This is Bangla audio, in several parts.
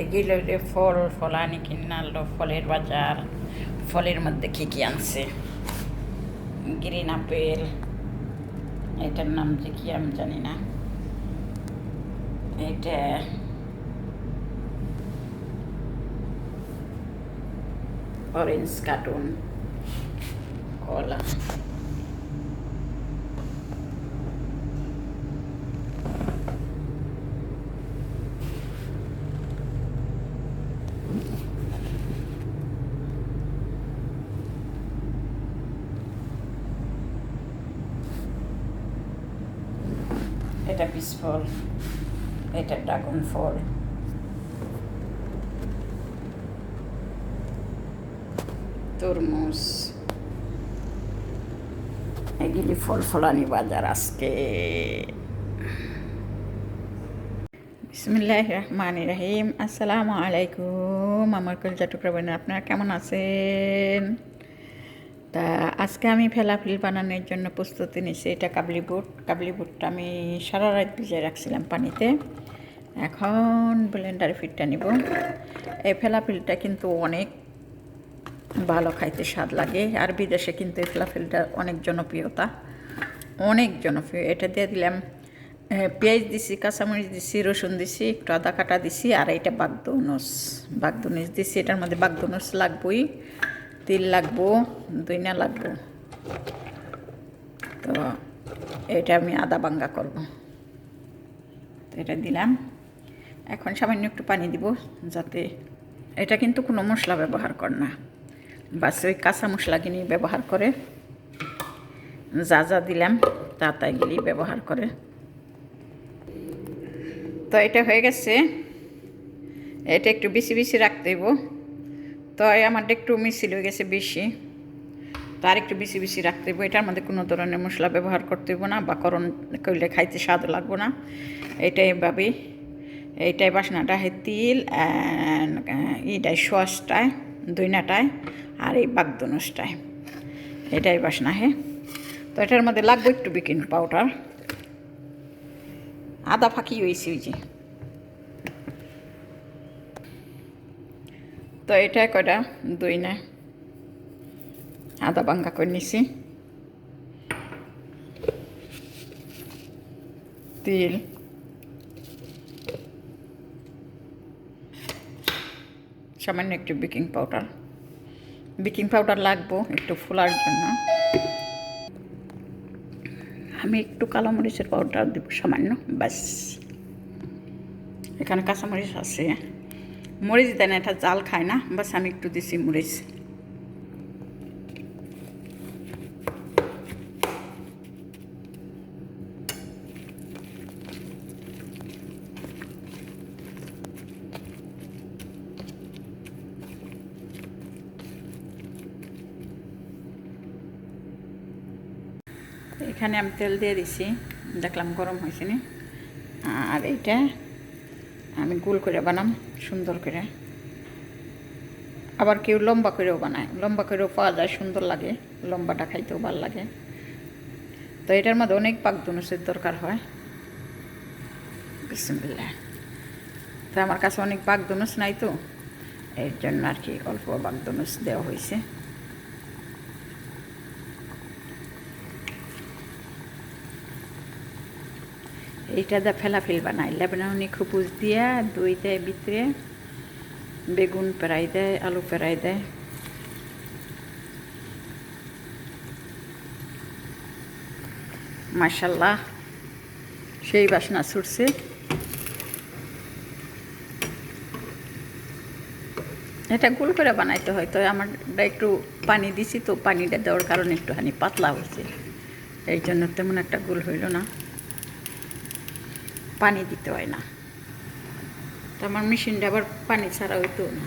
এগুলো ফল ফলানি কিনে আনলো ফলের বাজার, ফলের মধ্যে কী কী আনছে? গ্রিন আপেল, এটার নাম যে কি আমি জানি না। এটা অরেঞ্জ কার্টুন কলা এটা পিস ফল এটা ড্রাগন ফল তরমুজ, এগুলি ফল ফলানি বাজার আজকে। বিসমিল্লাহ রহমান রহিম। আসসালামু আলাইকুম, আমার কলজা টুকরা আপনারা কেমন আছেন? তা আজকে আমি ফেলাফিল বানানোর জন্য প্রস্তুতি নিয়েছি, এটা কাবলি বুট। কাবলি বুটটা আমি সারা রাত ভিজিয়ে রাখছিলাম পানিতে। এখন ব্লেন্ডারে ফিটটা নিব। এই ফেলাফিলটা কিন্তু অনেক ভালো খাইতে স্বাদ লাগে। আর বিদেশে কিন্তু এই ফেলাফিলটা অনেক জনপ্রিয়তা। অনেক জনপ্রিয়। এটা দিয়ে দিলাম পেঁয়াজ দিছি, কাঁচামরিচ দিছি, রসুন দিছি, একটু আদা কাটা দিছি, আর এটা বাগদনুস বাগদনুস দিছি। এটার মধ্যে বাগদনুস লাগবই, তিল লাগবো, দইনা লাগবো। তো এটা আমি আদা বাঙ্গা করব। তো এটা দিলাম। এখন সামান্য একটু পানি দিব, যাতে এটা কিন্তু কোনো মশলা ব্যবহার কর না। বাস ওই কাঁচা মশলা মশলাগুলি ব্যবহার করে। যা যা দিলাম, তা তাই তাইগুলি ব্যবহার করে। তো এটা হয়ে গেছে। এটা একটু বেশি বেশি রাখতে হইব। তো আমারটা একটু মিছিল হয়ে গেছে বেশি। তো আর একটু বেশি বেশি রাখতে হইব। এটার মধ্যে কোনো ধরনের মশলা ব্যবহার করতে হইব না বা করণ করলে খাইতে স্বাদ লাগবো না। এইটাই এভাবেই এইটাই বাসনাটা হয় তিল ইটাই সসটায়, দইনাটায়। আর এই বাগদনুসটায় এটাই বাসনা হে তো এটার মধ্যে লাগবে একটু বেকিং পাউডার। আদা ফাঁকি হয়েছে ওই যে। তো এটা কয়টা? দই না। আদা বাঙ্গা করে নিছি। তিল। সামান্য একটু বেকিং পাউডার। বেকিং পাউডার লাগবো একটু ফোলার জন্য। আমি একটু কালো মরিচের পাউডার দেব সামান্য, ব্যাস। এখানে কাঁচামরিচ আছে। মরিচ দেয় না এটা জাল খায় না বাস আমি একটু দিছি মরিচ। এখানে আমি তেল দিয়ে দিছি। দেখলাম গরম হয়েছে আর এইটা আমি গোল করে বানাম, সুন্দর করে। আবার কেউ লম্বা করেও বানায়। লম্বা করেও পাওয়া যায়, সুন্দর লাগে। লম্বাটা খাইতেও ভালো লাগে। তো এটার মধ্যে অনেক পাক দুনুসের দরকার হয়। বিসমিল্লাহ। তো আমার কাছে অনেক পাক দুনুস নাই তো। এর জন্য আর কি অল্প পাক দুনুস দেওয়া হয়েছে। এইটা দা ফেলাফেল বানাই লেবানি খুপুজ দিয়া দই দেয় ভিতরে, বেগুন পেরাই দেয়, আলু পেরাই দেয়। মাশাল্লাহ, সেই বাসনা ছুটছে। এটা গোল করে বানাইতে হয়, তো আমার একটু পানি দিছি, তো পানিটা দেওয়ার কারণে একটুখানি পাতলা হয়েছে। এই জন্য তেমন একটা গোল হইল না। পানি দিতে হয় না। তো আমার মেশিনটা আবার পানি ছাড়া হইতো না।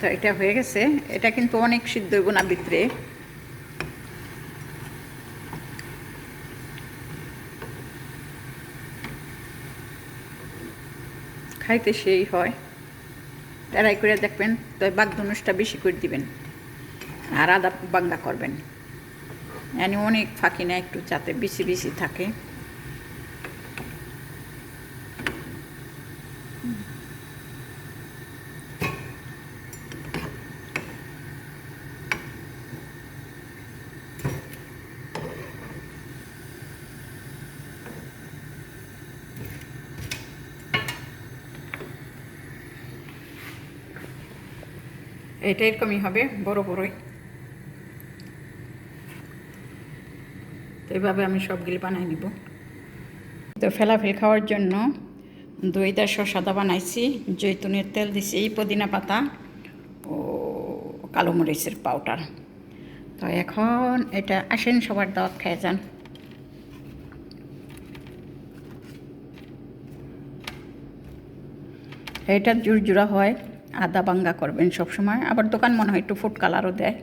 তো এটা হয়ে গেছে। এটা কিন্তু অনেক সিদ্ধ হইব না ভিতরে। খাইতে সেই হয়। ট্রাই করে দেখবেন, তো বাগদনুষটা বেশি করে দিবেন। আর আদা বাঙ্গা করবেন। মানে অনেক ফাঁকি না একটু যাতে বেশি বেশি থাকে। এটা এরকমই হবে, বড় বড়ই। তো এভাবে আমি সবগুলি বানাই নিব। তো ফেলাফেল খাওয়ার জন্য দইটা শসাদা বানাইছি, জৈতুনের তেল দিছি পুদিনা পাতা ও কালো মরিচের পাউডার তো এখন এটা আসেন সবার দাওয়াত খেয়ে যান। এটা জুড়জুড়া হয়। আদা বাঙ্গা করবেন সবসময়। আবার দোকান মনে হয় একটু ফুড কালারও দেয়।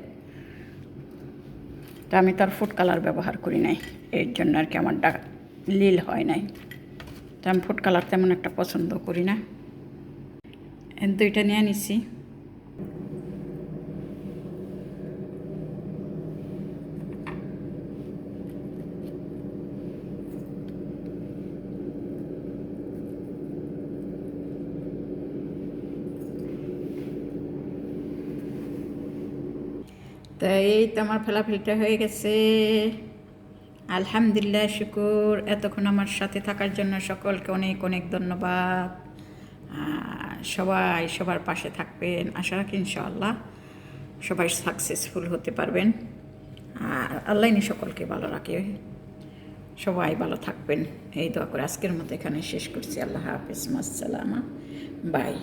তা আমি তার ফুড কালার ব্যবহার করি নাই। এর জন্য আর কি আমার ডা লীল হয় নাই। তো আমি ফুড কালার তেমন একটা পছন্দ করি না। দুইটা নিয়ে নিছি। তো এই তো আমার ফেলাফেলিটা হয়ে গেছে। আলহামদুলিল্লাহ, শুকুর। এতক্ষণ আমার সাথে থাকার জন্য সকলকে অনেক অনেক ধন্যবাদ। সবাই সবার পাশে থাকবেন। আশা রাখি ইনশাআল্লাহ সবাই সাকসেসফুল হতে পারবেন। আর আল্লাহ সকলকে ভালো রাখে। সবাই ভালো থাকবেন। এই দোয়া করে আজকের মতো এখানে শেষ করছি। আল্লাহ হাফিজ। মাসালামা বাই।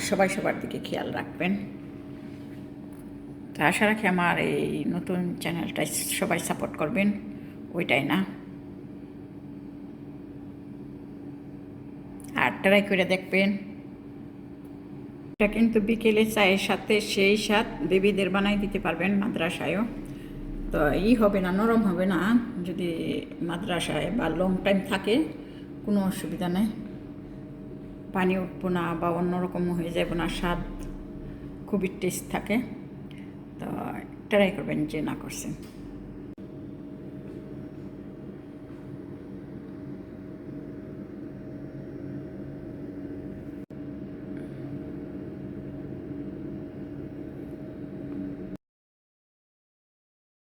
সবাই সবার দিকে খেয়াল রাখবেন। তো আশা রাখি আমার এই নতুন চ্যানেলটাই সবাই সাপোর্ট করবেন, ওইটাই না। আর ট্রাই করে দেখবেন। এটা কিন্তু বিকেলে চায়ের সাথে সেই সাথ বেবিদের বানাই দিতে পারবেন মাদ্রাসায়ও। তো ই হবে না, নরম হবে না। যদি মাদ্রাসায় বা লং টাইম থাকে, কোনো অসুবিধা নেই। পানি উঠবো না বা অন্যরকম হয়ে যাবে না, স্বাদ খুবই টেস্ট থাকে। তো ট্রাই করবেন যে না করছেন।